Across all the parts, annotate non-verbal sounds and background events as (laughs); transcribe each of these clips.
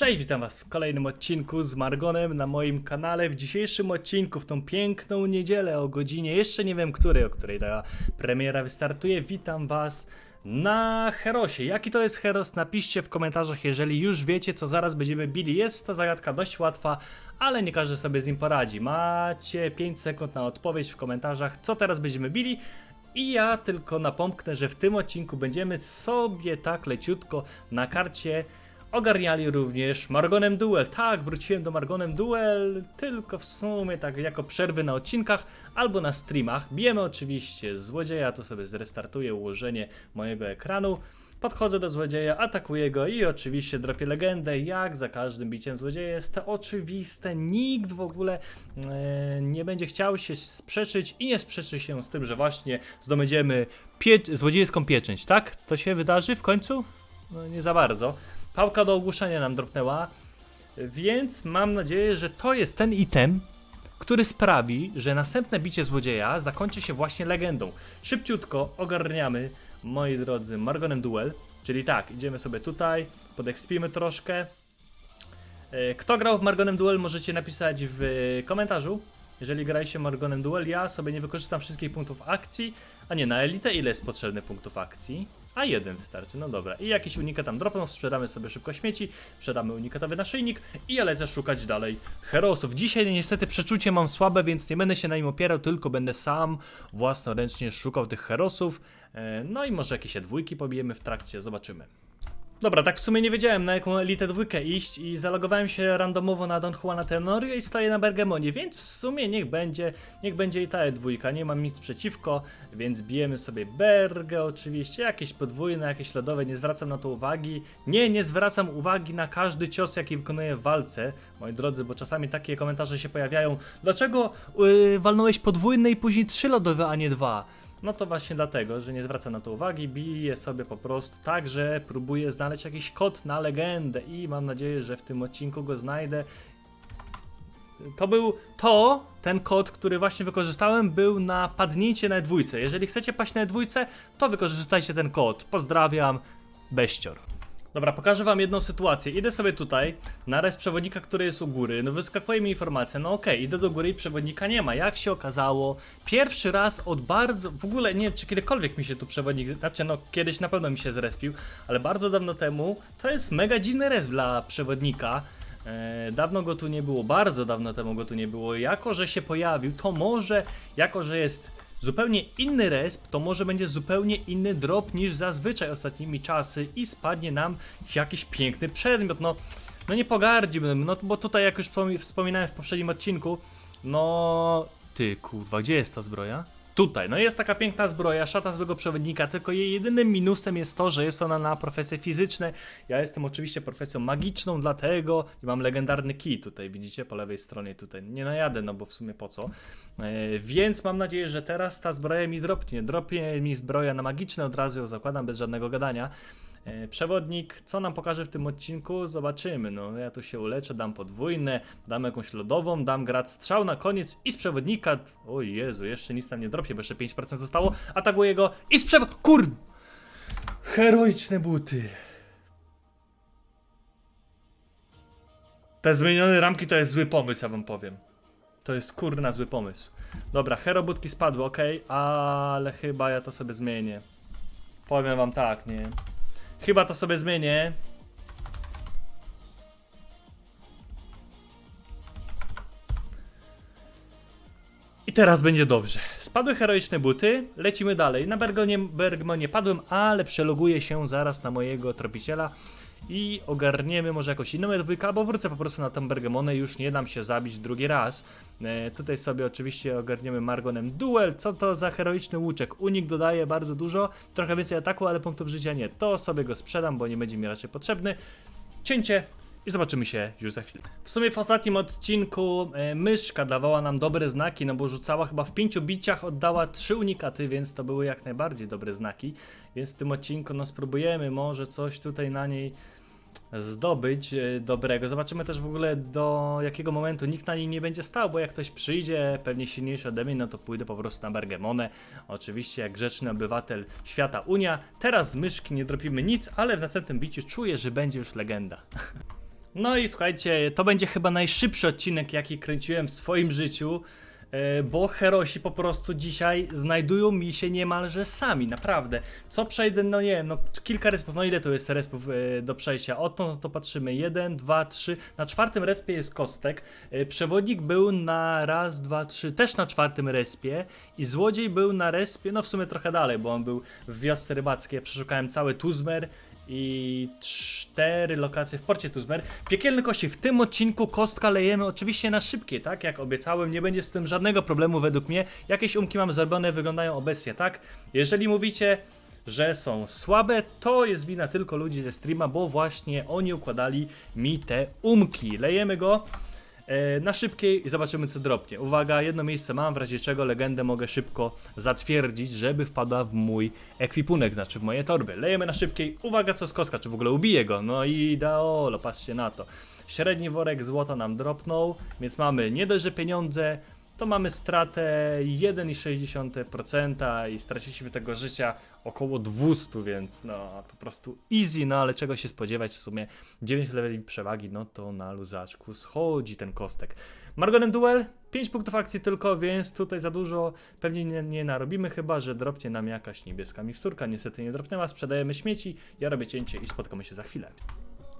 Cześć, witam was w kolejnym odcinku z Margonem na moim kanale. W dzisiejszym odcinku, w tą piękną niedzielę o godzinie, jeszcze nie wiem której, o której ta premiera wystartuje, witam was na Herosie. Jaki to jest Heros? Napiszcie w komentarzach, jeżeli już wiecie, co zaraz będziemy bili. Jest to zagadka dość łatwa, ale nie każdy sobie z nim poradzi. Macie 5 sekund na odpowiedź w komentarzach, co teraz będziemy bili. I ja tylko napomknę, że w tym odcinku będziemy sobie tak leciutko na karcie ogarniali również Margonem Duel. Tak, wróciłem do Margonem Duel, tylko w sumie tak jako przerwy na odcinkach albo na streamach. Bijemy oczywiście złodzieja, to sobie zrestartuję ułożenie mojego ekranu. Podchodzę do złodzieja, atakuję go i oczywiście dropię legendę. Jak za każdym biciem złodzieja jest to oczywiste. Nikt w ogóle e, nie będzie chciał się sprzeczyć i nie sprzeczy się z tym, że właśnie zdobędziemy pie- złodziejską pieczęć, tak? To się wydarzy w końcu? No nie za bardzo. Pałka do ogłuszania nam dropnęła, więc mam nadzieję, że to jest ten item, który sprawi, że następne bicie złodzieja zakończy się właśnie legendą. Szybciutko ogarniamy, moi drodzy, Margonem Duel. Czyli tak, idziemy sobie tutaj, podekspimy troszkę. E, Kto grał w Margonem Duel, możecie napisać w komentarzu. Jeżeli graliście Margonem Duel, ja sobie nie wykorzystam wszystkich punktów akcji. A nie, na elitę ile jest potrzebny punktów akcji? A jeden wystarczy, no dobra. I jakiś unikat tam dropną, sprzedamy sobie szybko śmieci, sprzedamy unikatowy naszyjnik i ja lecę szukać dalej herosów. Dzisiaj niestety przeczucie mam słabe, więc nie będę się na nim opierał, tylko będę sam własnoręcznie szukał tych herosów. E, No i może jakieś dwójki pobijemy w trakcie, zobaczymy. Dobra, tak w sumie nie wiedziałem na jaką elitę dwójkę iść i zalogowałem się randomowo na Don Juana Tenorio i stoję na Bergamonie, więc w sumie niech będzie, niech będzie i ta dwójka, nie mam nic przeciwko, więc bijemy sobie Bergę oczywiście, jakieś podwójne, jakieś lodowe, nie zwracam na to uwagi. Nie, nie zwracam uwagi na każdy cios, jaki wykonuję w walce, moi drodzy, bo czasami takie komentarze się pojawiają. Dlaczego yy, walnąłeś podwójne i później trzy lodowe, a nie dwa? No to właśnie dlatego, że nie zwracam na to uwagi, biję sobie po prostu tak, że próbuję znaleźć jakiś kod na legendę i mam nadzieję, że w tym odcinku go znajdę. To był to, ten kod, który właśnie wykorzystałem, był na padnięcie na dwójce. Jeżeli chcecie paść na dwójce, to wykorzystajcie ten kod. Pozdrawiam, Beścior. Dobra, pokażę wam jedną sytuację. Idę sobie tutaj, na res przewodnika, który jest u góry, no wyskakuje mi informacja, no okej, idę do góry i przewodnika nie ma. Jak się okazało, pierwszy raz od bardzo, w ogóle nie wiem, czy kiedykolwiek mi się tu przewodnik, znaczy no kiedyś na pewno mi się zrespił, ale bardzo dawno temu, to jest mega dziwny res dla przewodnika. E, dawno go tu nie było, bardzo dawno temu go tu nie było. Jako, że się pojawił, to może, jako, że jest zupełnie inny resp, to może będzie zupełnie inny drop niż zazwyczaj ostatnimi czasy i spadnie nam jakiś piękny przedmiot. No, no nie pogardziłbym, no bo tutaj jak już wspomi- wspominałem w poprzednim odcinku, no ty kurwa, gdzie jest ta zbroja? Tutaj, no jest taka piękna zbroja, szata złego przewodnika, tylko jej jedynym minusem jest to, że jest ona na profesje fizyczne. Ja jestem oczywiście profesją magiczną, dlatego i mam legendarny kij tutaj, widzicie po lewej stronie tutaj. Nie najadę, no bo w sumie po co. E, więc mam nadzieję, że teraz ta zbroja mi dropnie. Dropnie mi zbroja na magiczne, od razu ją zakładam bez żadnego gadania. E, Przewodnik, co nam pokaże w tym odcinku? Zobaczymy. No, ja tu się uleczę, dam podwójne, dam jakąś lodową, dam grad strzał na koniec i z przewodnika. O Jezu, jeszcze nic tam nie dropie, bo jeszcze 5% zostało. Atakuję go i z przewod... Kur... Heroiczne buty. Te zmienione ramki to jest zły pomysł, ja wam powiem. To jest kurna zły pomysł. Dobra, herobutki spadły, ok, ale chyba ja to sobie zmienię. Powiem wam tak, nie. Chyba to sobie zmienię. I teraz będzie dobrze. Spadły heroiczne buty, lecimy dalej. Na Bergonie, Bergmonie padłem, ale przeloguję się zaraz na mojego tropiciela i ogarniemy może jakąś inną dwójkę, albo wrócę po prostu na tą Bergamonę już nie dam się zabić drugi raz. E, tutaj sobie oczywiście ogarniemy Margonem Duel. Co to za heroiczny łuczek? Unik dodaje bardzo dużo, trochę więcej ataku, ale punktów życia nie. To sobie go sprzedam, bo nie będzie mi raczej potrzebny. Cięcie i zobaczymy się już za chwilę. W sumie w ostatnim odcinku e, myszka dawała nam dobre znaki, no bo rzucała chyba w pięciu biciach, oddała trzy unikaty, więc to były jak najbardziej dobre znaki. Więc w tym odcinku no spróbujemy może coś tutaj na niej zdobyć e, dobrego. Zobaczymy też w ogóle do jakiego momentu nikt na niej nie będzie stał, bo jak ktoś przyjdzie, pewnie silniejszy ode mnie, no to pójdę po prostu na Bergemonę. Oczywiście jak grzeczny obywatel świata Unia. Teraz z myszki nie dropimy nic, ale w następnym biciu czuję, że będzie już legenda. (laughs) No i słuchajcie, to będzie chyba najszybszy odcinek, jaki kręciłem w swoim życiu, bo herosi po prostu dzisiaj znajdują mi się niemalże sami, naprawdę. Co przejdę, no nie wiem, no kilka respów, no ile to jest respów e, do przejścia? Odtąd to patrzymy, jeden, dwa, trzy, na czwartym respie jest Kostek, e, przewodnik był na raz, dwa, trzy, też na czwartym respie. I złodziej był na respie, no w sumie trochę dalej, bo on był w wiosce rybackiej, przeszukałem cały Tuzmer, i cztery lokacje w porcie Tuzmer. Piekielny kości, w tym odcinku kostka lejemy oczywiście na szybkie, tak? Jak obiecałem, nie będzie z tym żadnego problemu według mnie. Jakieś umki mam zrobione, wyglądają obecnie, tak? Jeżeli mówicie, że są słabe, to jest wina tylko ludzi ze streama, bo właśnie oni układali mi te umki. Lejemy go na szybkiej i zobaczymy co dropnie. Uwaga, jedno miejsce mam, w razie czego legendę mogę szybko zatwierdzić, żeby wpadła w mój ekwipunek, znaczy w moje torby. Lejemy na szybkiej, uwaga co z koska, czy w ogóle ubije go, no i ideolo, patrzcie na to. Średni worek złota nam dropnął, więc mamy nie dość, że pieniądze, to mamy stratę 1,6% i straciliśmy tego życia około 200, więc no po prostu easy, no ale czego się spodziewać w sumie 9 leveli przewagi, no to na luzaczku schodzi ten kostek. Margonem Duel, 5 punktów akcji tylko, więc tutaj za dużo pewnie nie, nie narobimy, chyba że dropnie nam jakaś niebieska miksturka, niestety nie dropnęła, sprzedajemy śmieci, ja robię cięcie i spotkamy się za chwilę.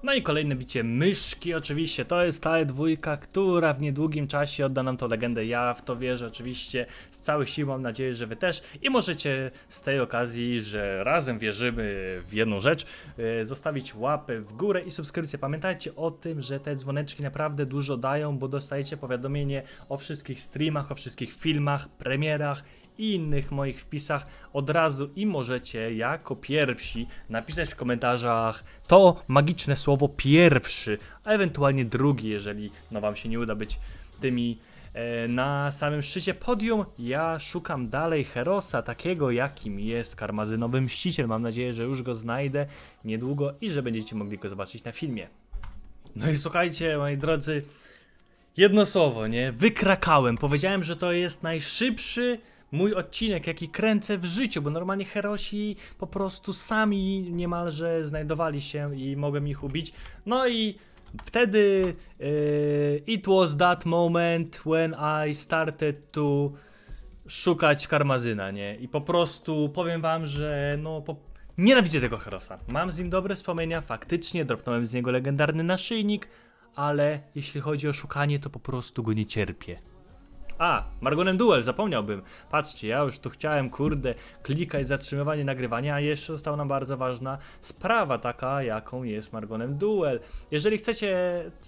No i kolejne bicie myszki, oczywiście. To jest ta dwójka, która w niedługim czasie odda nam tą legendę. Ja w to wierzę, oczywiście. Z całych sił mam nadzieję, że Wy też. I możecie z tej okazji, że razem wierzymy w jedną rzecz, e, zostawić łapę w górę i subskrypcję. Pamiętajcie o tym, że te dzwoneczki naprawdę dużo dają, bo dostajecie powiadomienie o wszystkich streamach, o wszystkich filmach, premierach i innych moich wpisach od razu i możecie jako pierwsi napisać w komentarzach to magiczne słowo pierwszy, a ewentualnie drugi, jeżeli no wam się nie uda być tymi e, na samym szczycie podium. Ja szukam dalej Herosa, takiego jakim jest karmazynowy mściciel. Mam nadzieję, że już go znajdę niedługo i że będziecie mogli go zobaczyć na filmie. No i słuchajcie, moi drodzy, jedno słowo, nie? Wykrakałem. Powiedziałem, że to jest najszybszy mój odcinek, jaki kręcę w życiu, bo normalnie herosi po prostu sami niemalże znajdowali się i mogłem ich ubić. No i wtedy yy, it was that moment when I started to szukać karmazyna, nie? I po prostu powiem wam, że no po... nienawidzę tego herosa. Mam z nim dobre wspomnienia, faktycznie dropnąłem z niego legendarny naszyjnik, ale jeśli chodzi o szukanie, to po prostu go nie cierpię. A, Margonem Duel, zapomniałbym. Patrzcie, ja już tu chciałem, kurde, klikać zatrzymywanie nagrywania, a jeszcze została nam bardzo ważna sprawa taka, jaką jest Margonem Duel. Jeżeli chcecie,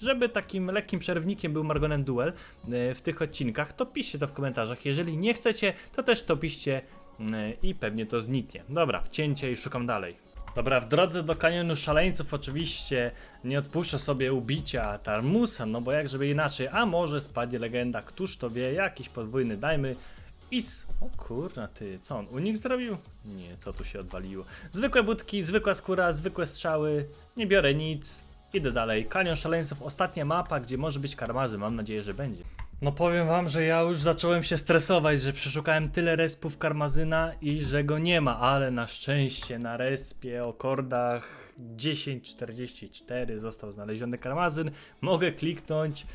żeby takim lekkim przerwnikiem był Margonem Duel e, w tych odcinkach, to piszcie to w komentarzach. Jeżeli nie chcecie, to też to piszcie e, i pewnie to zniknie. Dobra, wcięcie i szukam dalej. Dobra, w drodze do kanionu szaleńców oczywiście nie odpuszczę sobie ubicia Tarmusa, no bo jak żeby inaczej, a może spadnie legenda, któż to wie, jakiś podwójny, dajmy Is. O kurna ty, co on unik zrobił? Nie, co tu się odwaliło? Zwykłe budki, zwykła skóra, zwykłe strzały, nie biorę nic, idę dalej. Kanion szaleńców, ostatnia mapa, gdzie może być karmazy, mam nadzieję, że będzie. No powiem wam, że ja już zacząłem się stresować, że przeszukałem tyle respów karmazyna i że go nie ma, ale na szczęście na respie o kordach 1044 został znaleziony karmazyn. Mogę kliknąć.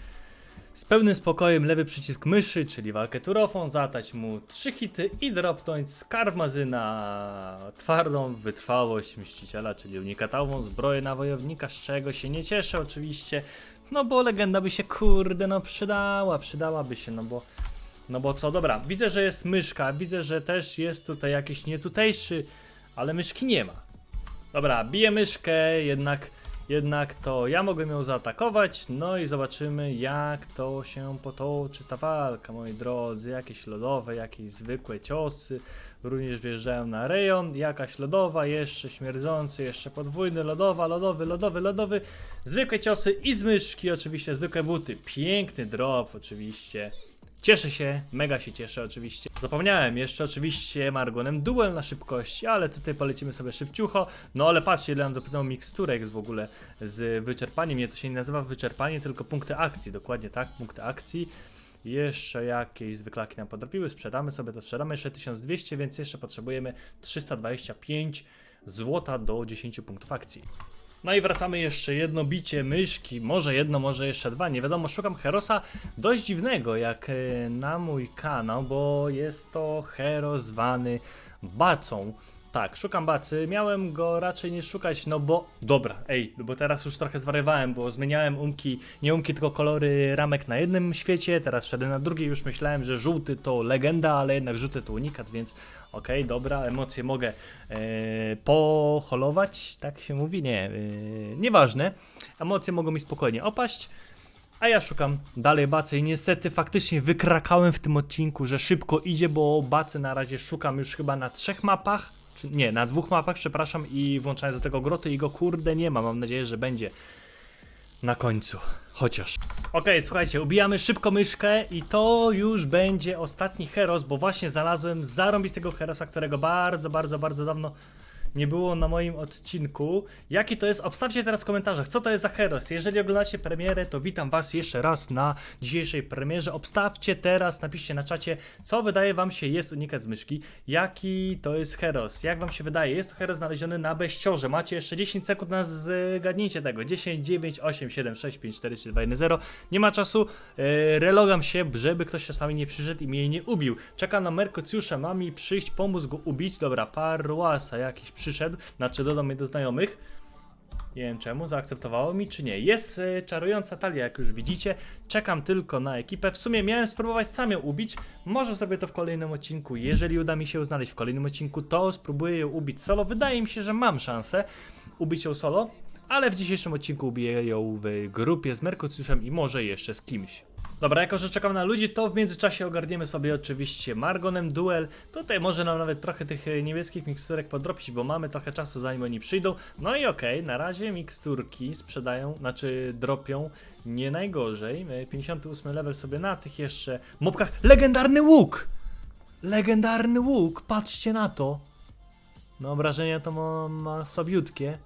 Z pełnym spokojem lewy przycisk myszy, czyli walkę turofą, zatać mu 3 hity i dropnąć z karmazyna. Twardą wytrwałość mściciela, czyli unikatową zbroję na wojownika, z czego się nie cieszę oczywiście, no bo legenda by się kurde no przydała, przydałaby się, no bo no bo co, dobra, widzę, że jest myszka, widzę, że też jest tutaj jakiś nietutejszy, ale myszki nie ma. Dobra, biję myszkę, jednak, jednak to ja mogłem ją zaatakować, no i zobaczymy jak to się potoczy ta walka, moi drodzy. Jakieś lodowe, jakieś zwykłe ciosy, również wjeżdżają na rejon, jakaś lodowa, jeszcze śmierdzący, jeszcze podwójny, lodowa, lodowy, lodowy, lodowy, zwykłe ciosy i z myszki oczywiście, zwykłe buty, piękny drop oczywiście. Cieszę się, mega się cieszę oczywiście. Zapomniałem jeszcze oczywiście Margonem duel na szybkości, ale tutaj polecimy sobie szybciucho. No ale patrzcie ile nam dopłynęło miksturek w ogóle z wyczerpaniem. Nie, to się nie nazywa wyczerpanie, tylko punkty akcji, dokładnie tak, punkty akcji. Jeszcze jakieś zwyklaki nam podrobiły, sprzedamy sobie to, sprzedamy jeszcze 1200, więc jeszcze potrzebujemy 325 złota do 10 punktów akcji. No i wracamy jeszcze. Jedno bicie myszki, może jedno, może jeszcze dwa, nie wiadomo, szukam Herosa. Dość dziwnego jak e, na mój kanał, bo jest to hero zwany Bacą. Tak, szukam Bacy, miałem go raczej nie szukać, no bo, dobra, ej, bo teraz już trochę zwariowałem, bo zmieniałem umki, nie umki, tylko kolory ramek na jednym świecie, teraz wszedłem na drugi, już myślałem, że żółty to legenda, ale jednak żółty to unikat, więc okej, dobra, emocje mogę e, poholować, tak się mówi, nie, e, nieważne, emocje mogą mi spokojnie opaść, a ja szukam dalej Bacy i niestety faktycznie wykrakałem w tym odcinku, że szybko idzie, bo Bacy na razie szukam już chyba na trzech mapach, nie, na dwóch mapach, przepraszam, i włączając do tego groty i go kurde nie ma, mam nadzieję, że będzie na końcu, chociaż. Okej, słuchajcie, ubijamy szybko myszkę i to już będzie ostatni heros, bo właśnie znalazłem zarąbistego herosa, którego bardzo, bardzo, bardzo dawno nie było na moim odcinku. Jaki to jest? Obstawcie teraz w komentarzach, co to jest za heros. Jeżeli oglądacie premierę, to witam was jeszcze raz na dzisiejszej premierze. Obstawcie teraz, napiszcie na czacie, co wydaje wam się jest unikat z myszki. Jaki to jest heros? Jak wam się wydaje? Jest to heros znaleziony na beściorze. Macie jeszcze 10 sekund na zgadnięcie tego. 10, 9, 8, 7, 6, 5, 4, 3, 2, 1, 0. Nie ma czasu. Yy, relogam się, żeby ktoś czasami nie przyszedł i mnie nie ubił. Czekam na Merkocjusza, ma mi przyjść, pomóc go ubić. Dobra, Parłasa jakiś przyszedł, znaczy dodam mnie do znajomych. Nie wiem czemu, zaakceptowało mi czy nie. Jest y, czarująca talia, jak już widzicie. Czekam tylko na ekipę. W sumie miałem spróbować sam ją ubić. Może zrobię to w kolejnym odcinku. Jeżeli uda mi się ją znaleźć w kolejnym odcinku, to spróbuję ją ubić solo. Wydaje mi się, że mam szansę ubić ją solo. Ale w dzisiejszym odcinku ubiję ją w grupie z Merkocjuszem i może jeszcze z kimś. Dobra, jako że czekam na ludzi, to w międzyczasie ogarniemy sobie oczywiście Margonem Duel. Tutaj może nam nawet trochę tych e, niebieskich miksturek podrobić, bo mamy trochę czasu zanim oni przyjdą. No i okej, na razie miksturki sprzedają, znaczy dropią nie najgorzej. E, 58 level sobie na tych jeszcze mopkach. Legendarny łuk! Legendarny łuk, patrzcie na to. No obrażenia to ma, ma słabiutkie.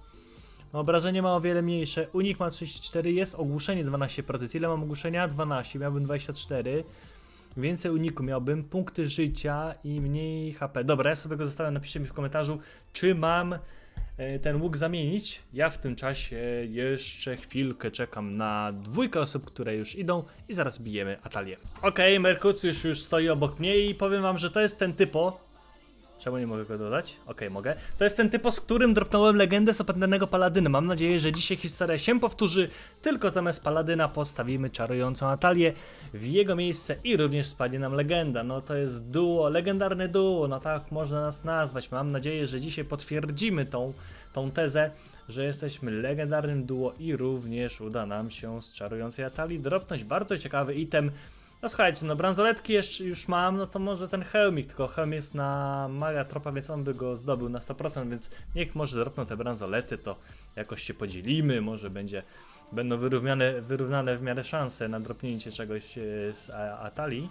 No, Obrażenie ma o wiele mniejsze. Unik ma 34, jest ogłuszenie 12%. Ile mam ogłuszenia? 12, miałbym 24. Więcej uniku miałbym, punkty życia i mniej HP. Dobra, ja sobie go zostawiam, napiszcie mi w komentarzu, czy mam e, ten łuk zamienić. Ja w tym czasie jeszcze chwilkę czekam na dwójkę osób, które już idą i zaraz bijemy atalię. Okej, Merkucjusz już stoi obok mnie i powiem wam, że to jest ten typo, Czemu nie mogę go dodać? Okej, mogę. To jest ten typo, z którym dropnąłem legendę z opętanego paladyna. Mam nadzieję, że dzisiaj historia się powtórzy, tylko zamiast paladyna postawimy czarującą Natalię w jego miejsce i również spadnie nam legenda. No to jest duo, legendarne duo, no tak można nas nazwać. Mam nadzieję, że dzisiaj potwierdzimy tą, tą tezę, że jesteśmy legendarnym duo i również uda nam się z czarującej Natalii dropnąć bardzo ciekawy item. No słuchajcie, no bransoletki jeszcze już mam, no to może ten hełmik, tylko hełm jest na maga tropa, więc on by go zdobył na 100%, więc niech może dropną te bransolety, to jakoś się podzielimy, może będzie, będą wyrównane, wyrównane w miarę szanse na dropnięcie czegoś e, z Atali.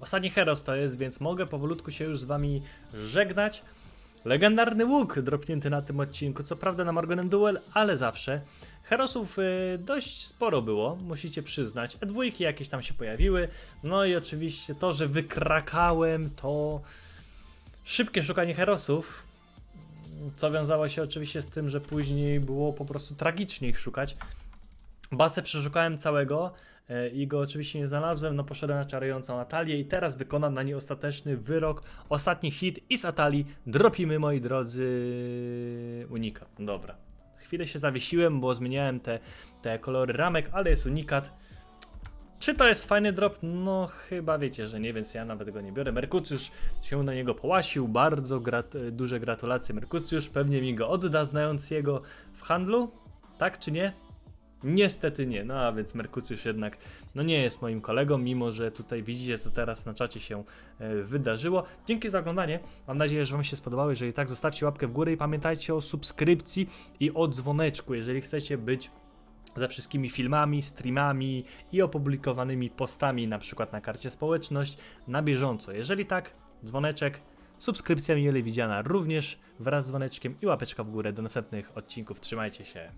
Ostatni heros to jest, więc mogę powolutku się już z wami żegnać. Legendarny łuk dropnięty na tym odcinku, co prawda na Morganem Duel, ale zawsze. Herosów y, dość sporo było, musicie przyznać. E2 jakieś tam się pojawiły. No i oczywiście to, że wykrakałem, to szybkie szukanie herosów. Co wiązało się oczywiście z tym, że później było po prostu tragicznie ich szukać. Basę przeszukałem całego e, i go oczywiście nie znalazłem. No poszedłem na czarującą Natalię i teraz wykonam na niej ostateczny wyrok. Ostatni hit i z Atalii dropimy, moi drodzy, unikat. Dobra. Chwilę się zawiesiłem, bo zmieniałem te, te kolory ramek, ale jest unikat. Czy to jest fajny drop? No chyba wiecie, że nie, więc ja nawet go nie biorę. Merkucjusz się na niego połasił, bardzo grat duże gratulacje Merkucjusz, pewnie mi go odda, znając jego w handlu, tak czy nie? Niestety nie, no a więc Merkucjusz jednak no nie jest moim kolegą, mimo że tutaj widzicie co teraz na czacie się e, wydarzyło. Dzięki za oglądanie, mam nadzieję, że wam się spodobało, jeżeli tak zostawcie łapkę w górę i pamiętajcie o subskrypcji i o dzwoneczku, jeżeli chcecie być ze wszystkimi filmami, streamami i opublikowanymi postami, na przykład na karcie społeczność, na bieżąco. Jeżeli tak, dzwoneczek, subskrypcja mile widziana również wraz z dzwoneczkiem i łapeczka w górę do następnych odcinków. Trzymajcie się.